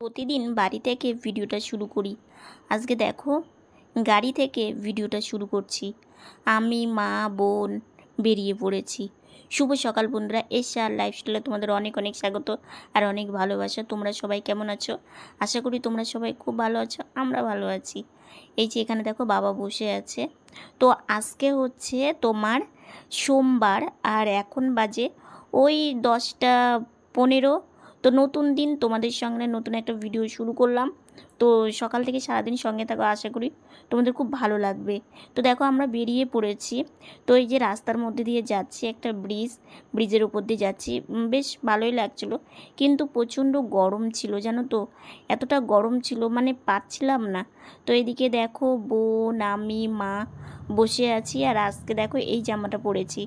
প্রতিদিন বাড়ি থেকে ভিডিওটা শুরু করি। আজকে দেখো, গাড়ি থেকে ভিডিওটা শুরু করছি। আমি, মা, বোন বেরিয়ে পড়েছি। শুভ সকাল বন্ধুরা এসে আর লাইফস্টাইলে তোমাদের অনেক অনেক স্বাগত আর অনেক ভালোবাসা। তোমরা সবাই কেমন আছো? আশা করি তোমরা সবাই খুব ভালো আছো, আমরা ভালো আছি। এই যে এখানে দেখো, বাবা বসে আছে। তো আজকে হচ্ছে তোমার সোমবার আর এখন বাজে ওই দশটা পনেরো। তো নতুন দিন তোমাদের সঙ্গে নতুন একটা ভিডিও শুরু করলাম। তো সকাল থেকে সারাদিন সঙ্গে থাকো, আশা করি তোমাদের খুব ভালো লাগবে। তো দেখো আমরা বেরিয়ে পড়েছি। তো এই যে রাস্তার মধ্যে দিয়ে যাচ্ছি, একটা ব্রিজ, ব্রিজের উপর দিয়ে যাচ্ছি। বেশ ভালোই লাগছিল। কিন্তু প্রচণ্ড গরম ছিল, জানো তো? এতটা গরম ছিল মানে পাচ্ছিলাম না। তো এদিকে দেখো বোন, আমি, মা বসে আছি। আর আজকে দেখো এই জামাটা পরেছি।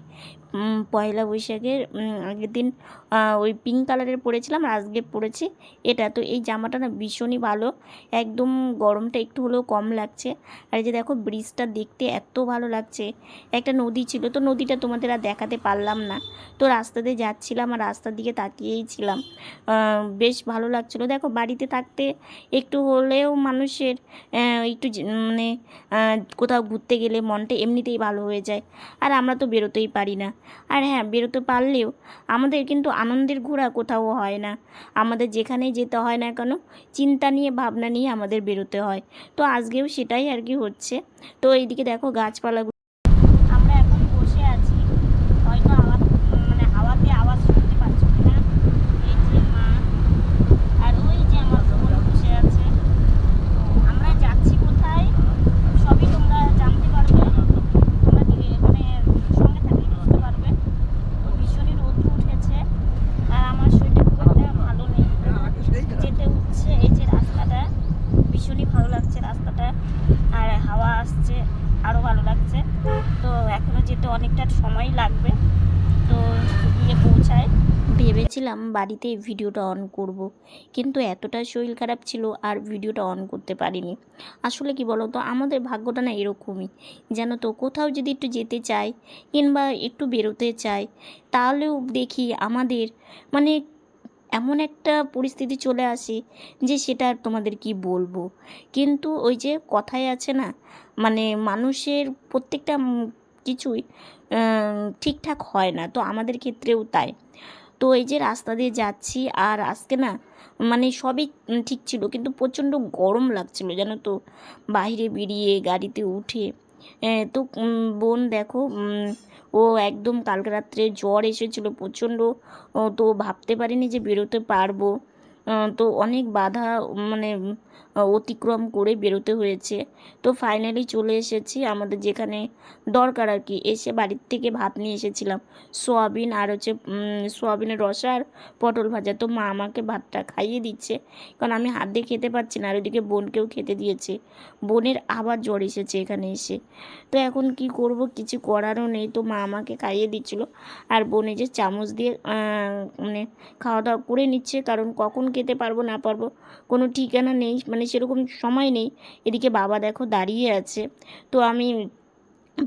পয়লা বৈশাখের আগের দিন ওই পিঙ্ক কালারের পরেছিলাম, আর আজকে পরেছি এটা। তো এই জামাটা না ভীষণই ভালো। একদম গরমটা একটু হলেও কম লাগছে। আর যে দেখো ব্রিজটা দেখতে এত ভালো লাগছে। একটা নদী ছিল, তো নদীটা তোমাদের আর দেখাতে পারলাম না। তো রাস্তা দিয়ে যাচ্ছিলাম আর রাস্তার দিকে তাকিয়েই ছিলাম। বেশ ভালো লাগছিল। দেখো বাড়িতে থাকতে একটু হলেও মানুষের একটু মানে কোথাও ঘুরতে গেলে মনটা এমনিতেই ভালো হয়ে যায়। আর আমরা তো বেরোতেই পারি না। আর হ্যাঁ বেরোতে পারলেও আমাদের কিন্তু আনন্দের ঘোরা কোথাও হয় না। আমাদের যেখানেই যেতে হয় না কেন, চিন্তা নিয়ে, ভাবনা নিয়ে আমাদের বেরোতে হয়। তো আজকেও সেটাই আর কি হচ্ছে। তো এইদিকে দেখো গাছপালাগুলো আমরা এখন বসে আছি হয়তো আওয়াজ মানে হাওয়াতে আওয়াজ শুনতে পাচ্ছ কিনা এই যে মা আর ওই যে আমার বোন বসে আছে আমরা যাচ্ছি কোথায় সবই তোমরা জানতে পারবে তোমরা দিকে মানে সঙ্গে থাকলে বুঝতে পারবে তো ভীষণই রোদ্র উঠেছে আর আমার শরীরটা খুব একটা ভালো নেই যেতে উঠছে এই যে রাস্তাটা ভীষণই ভালো লাগছে রাস্তাটা আর হাওয়া আসছে আরও ভালো লাগছে তো এখনও যেতে অনেকটা সময় লাগবে তো গিয়ে পৌঁছায় ভেবেছিলাম বাড়িতে ভিডিওটা অন করব। কিন্তু এতটা শরীর খারাপ ছিল আর ভিডিওটা অন করতে পারিনি। আসলে কি বলো তো আমাদের ভাগ্যটা না এরকমই। যেন তো কোথাও যদি একটু যেতে চাই কিংবা একটু বেরোতে চাই, তাহলেও দেখি আমাদের মানে এমন একটা পরিস্থিতি চলে আসে যে সেটা আর তোমাদের কি বলব? কিন্তু ওই যে কথায় আছে না মানে মানুষের প্রত্যেকটা কিছুই ঠিকঠাক হয় না। তো আমাদের ক্ষেত্রেও তাই। তো এই যে রাস্তা দিয়ে যাচ্ছি আর আজকে না মানে সবই ঠিক ছিল, কিন্তু প্রচণ্ড গরম লাগছিল জানো তো। বাইরে বেরিয়ে গাড়িতে উঠে তো বোন দেখো ও একদম কালকে রাত্রে জ্বর এসেছিল প্রচণ্ড তো ভাবতে পারিনি যে বেরোতে পারব। তো অনেক বাধা মানে অতিক্রম করে বেরোতে হয়েছে। তো ফাইনালি চলে এসেছি আমাদের যেখানে দরকার আর কি। এসে বাড়ির থেকে ভাত নিয়ে এসেছিলাম। সোয়াবিন আর হচ্ছে সোয়াবিনের রসা আর পটল ভাজা। তো মা আমাকে ভাতটা খাইয়ে দিচ্ছে। কারণ আমি হাত দিয়ে খেতে পারছি না। আর ওইদিকে বোনকেও খেতে দিয়েছে। বোনের আবার জ্বর এসেছে এখানে এসে। তো এখন কি করব? কিছু করারও নেই। তো মা আমাকে খাইয়ে দিচ্ছিল। আর বোনে যে চামচ দিয়ে মানে খাওয়া দাওয়া করে নিচ্ছে। কারণ কখন খেতে পারব, না পারব, কোনো ঠিকানা নেই মানে সেরকম সময় নেই। এদিকে বাবা দেখো দাঁড়িয়ে আছে। তো আমি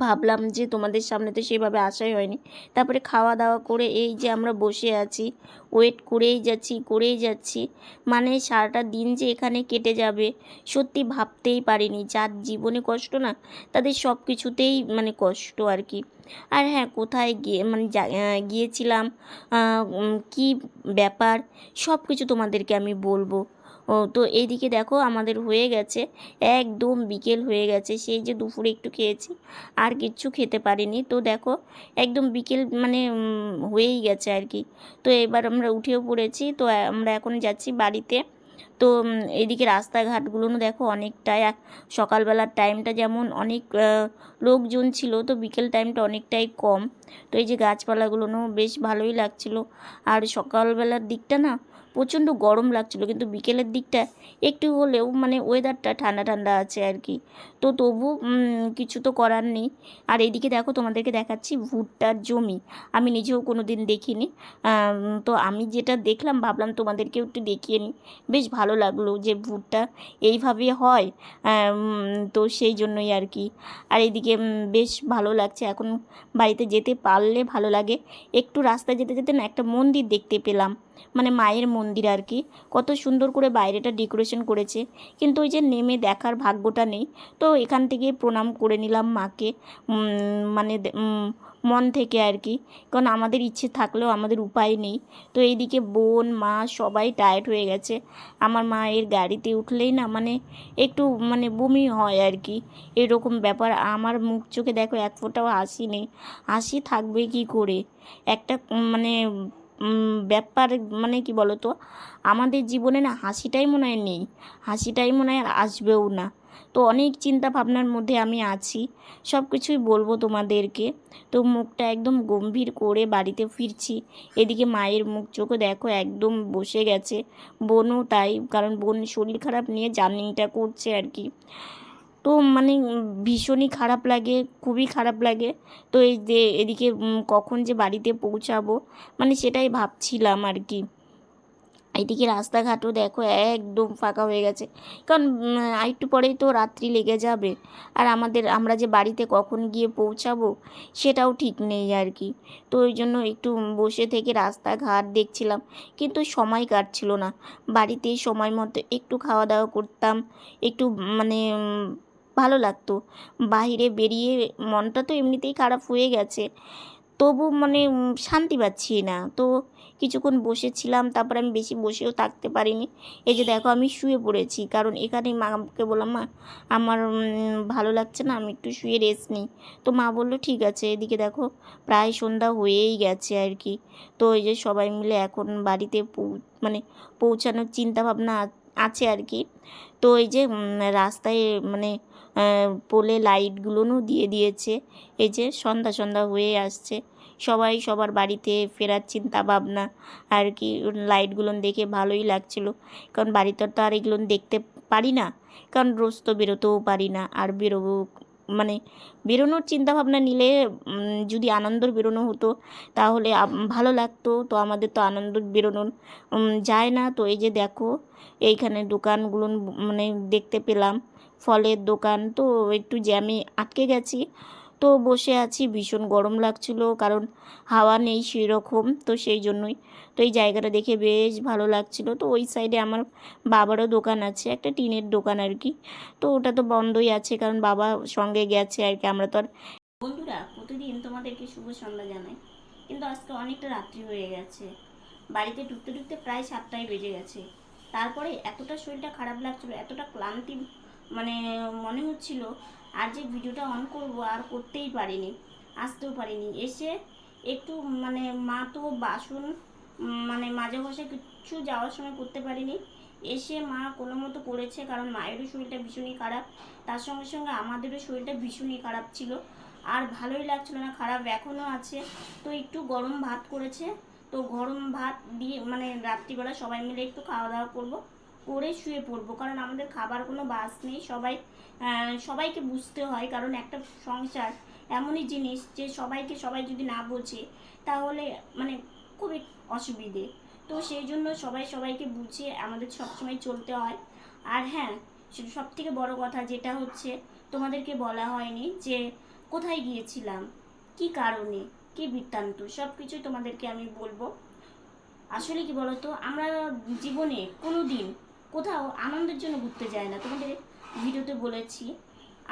ভাবলাম যে তোমাদের সামনে তো সেভাবে আসাই হয়নি। তারপরে খাওয়া দাওয়া করে এই যে আমরা বসে আছি ওয়েট করেই যাচ্ছি করেই যাচ্ছি। মানে সারাটা দিন যে এখানে কেটে যাবে, সত্যি ভাবতেই পারিনি। যার জীবনে কষ্ট না, তাদের সব কিছুতেই মানে কষ্ট আর কি আর হ্যাঁ কোথায় গিয়ে মানে গিয়েছিলাম কি ব্যাপার সব কিছু তোমাদেরকে আমি বলব। ও, তো এইদিকে দেখো আমাদের হয়ে গেছে। একদম বিকেল হয়ে গেছে, সেই যে দুপুরে একটু খেয়েছি, আর কিচ্ছু খেতে পারিনি। তো দেখো, একদম বিকেল মানে হয়েই গেছে আর কি। তো এবার আমরা উঠেও পড়েছি, তো আমরা এখন যাচ্ছি বাড়িতে। তো এদিকে রাস্তাঘাটগুলো দেখো অনেকটাই সকালবেলার টাইমটা যেমন অনেক লোকজন ছিল, তো বিকেল টাইমটা অনেকটাই কম। তো এই যে গাছপালাগুলোও বেশ ভালোই লাগছিল। আর সকালবেলার দিকটা না, প্রচণ্ড গরম লাগছিল, কিন্তু বিকেলের দিকটা একটু হলেও মানে ওয়েদারটা ঠান্ডা ঠান্ডা আছে আর কি। তো তবু কিছু তো করার নেই। আর এইদিকে দেখো, তোমাদেরকে দেখাচ্ছি ভুট্টার জমি। আমি নিজেও কোনো দিন দেখিনি তো আমি যেটা দেখলাম, ভাবলাম তোমাদেরকেও একটু দেখিয়ে নিই। বেশ ভালো লাগল যে ভুট্টা এইভাবে হয়। তো সেই জন্যই আর কি। আর এইদিকে উম, বেশ ভালো লাগছে। এখন বাড়িতে যেতে পারলে ভালো লাগে। একটু রাস্তায় যেতে যেতে না একটা মন্দির দেখতে পেলাম। মানে মায়ের মন্দির আর কি। কত সুন্দর করে বাইরেটা ডেকোরেশন করেছে। কিন্তু ওই যে নেমে দেখার ভাগ্যটা নেই। তো এখান থেকে প্রণাম করে নিলাম মাকে। মানে মন থেকে আর কি। কারণ আমাদের ইচ্ছে থাকলেও আমাদের উপায় নেই। তো এইদিকে বোন, মা সবাই টায়ার্ড হয়ে গেছে। আমার মায়ের গাড়িতে উঠলেই না মানে একটু মানে বমি হয় আর কি। এরকম ব্যাপার। আমার মুখ চোখে দেখো এক ফোঁটাও হাসি নেই। হাসি থাকবে কি করে? একটা মানে ব্যাপার মানে কি বলতো? আমাদের জীবনে না হাসিটাই মনে হয় নেই। হাসিটাই মনে হয় আসবেও না। তো অনেক চিন্তা ভাবনার মধ্যে আমি আছি। সব কিছুই বলব তোমাদেরকে। তো মুখটা একদম গম্ভীর করে বাড়িতে ফিরছি। এদিকে মায়ের মুখ চোখও দেখো একদম বসে গেছে। বোনও তাই, কারণ বোন শরীর খারাপ নিয়ে জার্নিংটা করছে আর কি। তো মানে ভীষণই খারাপ লাগে, খুবই খারাপ লাগে। তো এই যে এদিকে কখন যে বাড়িতে পৌঁছাবো মানে সেটাই ভাবছিলাম আর কি। এইদিকে রাস্তাঘাটও দেখো একদম ফাঁকা হয়ে গেছে। কারণ একটু পরেই তো রাত্রি লেগে যাবে। আর আমাদের, আমরা যে বাড়িতে কখন গিয়ে পৌঁছাবো সেটাও ঠিক নেই আর কি। তো ওই জন্য একটু বসে থেকে রাস্তাঘাট দেখছিলাম, কিন্তু সময় কাটছিল না। বাড়িতে সময় মতো একটু খাওয়া দাওয়া করতাম, একটু মানে ভালো লাগতো। বাইরে বেরিয়ে মনটা তো এমনিতেই খারাপ হয়ে গেছে। তবু মানে শান্তি পাচ্ছি না। তো কিছুক্ষণ বসেছিলাম, তারপর আমি বেশি বসেও থাকতে পারিনি। এই যে দেখো, আমি শুয়ে পড়েছি, কারণ এখানেই মাকে বললাম, মা, আমার ভালো লাগছে না, আমি একটু শুয়ে রেস্ট নিই। তো মা বলল, ঠিক আছে। এদিকে দেখো, প্রায় সন্ধ্যা হয়েই গেছে আর কি। তো এই যে সবাই মিলে এখন বাড়িতে মানে পৌঁছানোর চিন্তাভাবনা আছে আর কি। তো এই যে রাস্তায় মানে পোলে লাইটগুলোও দিয়ে দিয়েছে। এই যে সন্ধ্যা সন্ধ্যা হয়ে আসছে। সবাই সবার বাড়িতে ফেরার চিন্তা ভাবনা আর কি লাইটগুলো দেখে ভালোই লাগছিল। কারণ বাড়িতে তো আর এগুলো দেখতে পারি না। কারণ রোজ তো বেরোতেও পারি না। আর বেরোবো মানে বেরোনোর চিন্তা ভাবনা নিলে যদি আনন্দর বেরোনো হতো তাহলে ভালো লাগতো। তো আমাদের তো আনন্দ বেরোনোর উম, যায় না। তো এই যে দেখো এইখানে দোকানগুলো মানে দেখতে পেলাম। ফলের দোকান তো একটু জ্যামে আটকে গেছি। তো বসে আছি, ভীষণ গরম লাগছিল, কারণ হাওয়া নেই সেরকম, তো সেই জন্যই। তো এই জায়গাটা দেখে বেশ ভালো লাগছিল। তো ওই সাইডে আমার বাবারও দোকান আছে, একটা টিনের দোকান আর কি। তো ওটা তো বন্ধই আছে, কারণ বাবা সঙ্গে গেছে আর কি, আমরা তো আর বন্ধুরা, প্রতিদিন তোমাদেরকে শুভ সন্ধ্যা জানাই। কিন্তু আজকে অনেকটা রাত্রি হয়ে গেছে। বাড়িতে ঢুকতে ঢুকতে প্রায় সাতটায় বেজে গেছে। তারপরে এতটা শরীরটা খারাপ লাগছিল, এতটা ক্লান্তি মানে মনে হচ্ছিল, আর যে ভিডিওটা অন করব আর করতেই পারিনি। আসতেও পারিনি। এসে একটু মানে মা তো বাসন মানে মাঝে বসে কিছু যাওয়ার সময় করতে পারিনি। এসে মা কোনো মতো করেছে, কারণ মায়েরও শরীরটা ভীষণই খারাপ। তার সঙ্গে সঙ্গে আমাদেরও শরীরটা ভীষণই খারাপ ছিল। আর ভালোই লাগছিল না, খারাপ এখনও আছে। তো একটু গরম ভাত করেছে। তো গরম ভাত দিয়ে মানে রাত্রিবেলা সবাই মিলে একটু খাওয়া দাওয়া করব। করে শুয়ে পড়ব। কারণ আমাদের খাবার কোনো বাস নেই, সবাই সবাইকে বুঝতে হয়। কারণ একটা সংসার এমনই জিনিস যে সবাইকে সবাই যদি না বোঝে, তাহলে মানে খুবই অসুবিধে। তো সেই জন্য সবাই সবাইকে বুঝিয়ে আমাদের সবসময় চলতে হয়। আর হ্যাঁ সব থেকে বড় কথা যেটা হচ্ছে, তোমাদেরকে বলা হয়নি যে কোথায় গিয়েছিলাম, কি কারণে, কি বৃত্তান্ত সব কিছুই তোমাদেরকে আমি বলব। আসলে কি বলতো, আমরা জীবনে কোনো দিন কোথাও আনন্দের জন্য ঘুরতে যায় না। তোমাদের ভিডিওতে বলেছি।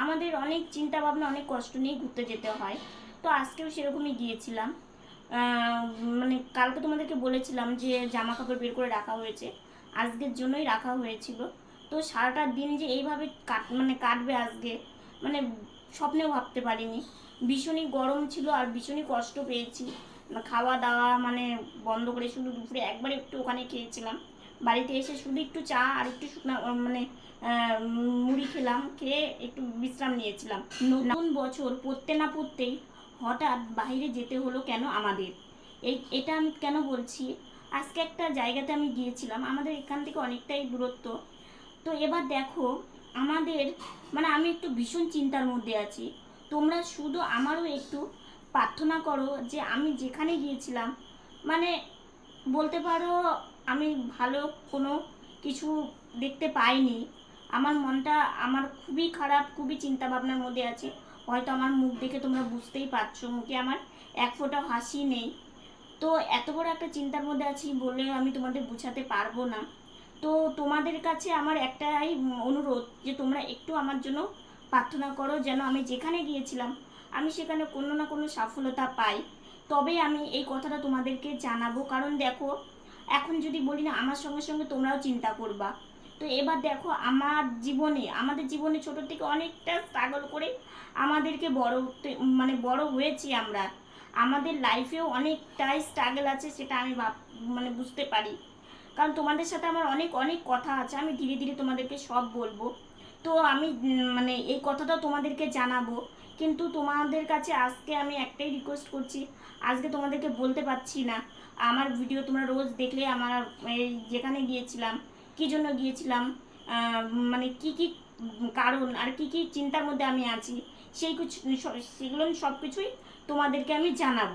আমাদের অনেক চিন্তা ভাবনা অনেক কষ্ট নিয়ে ঘুরতে যেতে হয়। তো আজকেও সেরকমই গিয়েছিলাম। মানে কালকে তোমাদেরকে বলেছিলাম যে জামা কাপড় বের করে রাখা হয়েছে। আজকের জন্যই রাখা হয়েছিল। তো সারাটা দিন যে এইভাবে কাট মানে কাটবে আজকে মানে স্বপ্নেও ভাবতে পারিনি। ভীষণই গরম ছিল আর ভীষণই কষ্ট পেয়েছি। খাওয়া দাওয়া মানে বন্ধ করে শুধু দুপুরে একবার একটু ওখানে খেয়েছিলাম। বাড়িতে এসে শুধু একটু চা আর একটু শুকনা মানে মুড়ি খেলাম খেয়ে একটু বিশ্রাম নিয়েছিলাম। নতুন বছর পড়তে না পড়তেই হঠাৎ বাইরে যেতে হলো কেন আমাদের? এই এটা আমি কেন বলছি? আজকে একটা জায়গাতে আমি গিয়েছিলাম আমাদের এখান থেকে অনেকটাই দূরত্ব। তো এবার দেখো আমাদের মানে আমি একটু ভীষণ চিন্তার মধ্যে আছি। তোমরা শুধু আমারও একটু প্রার্থনা করো যে আমি যেখানে গিয়েছিলাম মানে বলতে পারো আমি ভালো কোনো কিছু দেখতে পাইনি। আমার মনটা আমার খুবই খারাপ, খুবই চিন্তা ভাবনার মধ্যে আছে। হয়তো আমার মুখ দেখে তোমরা বুঝতেই পারছ, মুখে আমার এক ফোঁটা হাসি নেই। তো এত বড় একটা চিন্তার মধ্যে আছি বলে আমি তোমাদের বোঝাতে পারব না। তো তোমাদের কাছে আমার একটাই অনুরোধ যে তোমরা একটু আমার জন্য প্রার্থনা করো যেন আমি যেখানে গিয়েছিলাম, আমি সেখানে কোনো না কোনো সফলতা পাই। তবে আমি এই কথাটা তোমাদেরকে জানাব। কারণ দেখো এখন যদি বলি না, আমার সঙ্গে সঙ্গে তোমরাও চিন্তা করবা। তো এবার দেখো, আমার জীবনে, আমাদের জীবনে ছোট থেকে অনেকটা স্ট্রাগল করে আমাদেরকে বড় মানে বড় হয়েছি আমরা। আমাদের লাইফেও অনেকটাই স্ট্রাগল আছে সেটা আমি মানে বুঝতে পারি। কারণ তোমাদের সাথে আমার অনেক অনেক কথা আছে, আমি ধীরে ধীরে তোমাদেরকে সব বলব। তো আমি মানে এই কথাটাও তোমাদেরকে জানাব। কিন্তু তোমাদের কাছে আজকে আমি একটাই রিকোয়েস্ট করছি। আজকে তোমাদেরকে বলতে পারছি না। আমার ভিডিও তোমরা রোজ দেখলে আমার যেখানে গিয়েছিলাম, কী জন্য গিয়েছিলাম মানে কি কি কারণ আর কি কি চিন্তার মধ্যে আমি আছি, সেই কিছু সেগুলো সব কিছুই তোমাদেরকে আমি জানাব।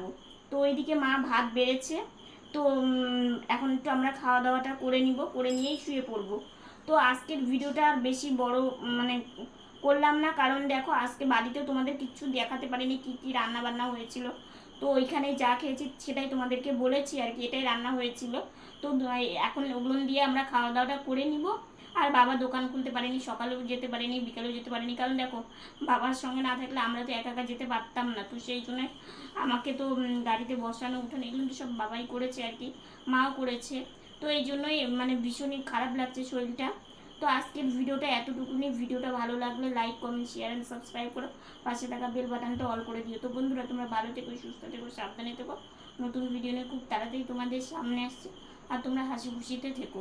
তো এইদিকে মা ভাত বেড়েছে, তো এখন একটু আমরা খাওয়া দাওয়াটা করে নিব, করে নিয়েই শুয়ে পড়ব। তো আজকের ভিডিওটা আর বেশি বড় মানে করলাম না, কারণ দেখো আজকে বাড়িতে তোমাদের কিচ্ছু দেখাতে পারিনি কি কি রান্না বান্না হয়েছিল। তো ওইখানে যা খেয়েছি সেটাই তোমাদেরকে বলেছি আর কি, এটাই রান্না হয়েছিল। তো এখন ওগুলো দিয়ে আমরা খাওয়া দাওয়াটা করে নিব। আর বাবা দোকান খুলতে পারেনি, সকালেও যেতে পারেনি, বিকালেও যেতে পারেনি। কারণ দেখো, বাবার সঙ্গে না থাকলে আমরা তো একা একা যেতে পারতাম না। তো সেই জন্য আমাকে তো গাড়িতে বসানো, উঠানো, এগুলো তো সব বাবাই করেছে আর কি, মাও করেছে। তো এই জন্যই মানে ভীষণই খারাপ লাগছে শরীরটা। তো আজকের ভিডিওটা এতটুকুনি। ভিডিওটা ভালো লাগলে like comment share and subscribe করো। পাশে থাকা বেল বাটনটা অল করে দিও। তো বন্ধুরা, তোমরা ভালো থেকো, সুস্থ থেকো, সাবধানে থেকো। নতুন ভিডিও নিয়ে খুব তাড়াতাড়ি তোমাদের সামনে আসছে। আর তোমরা হাসি খুশিতে থেকো।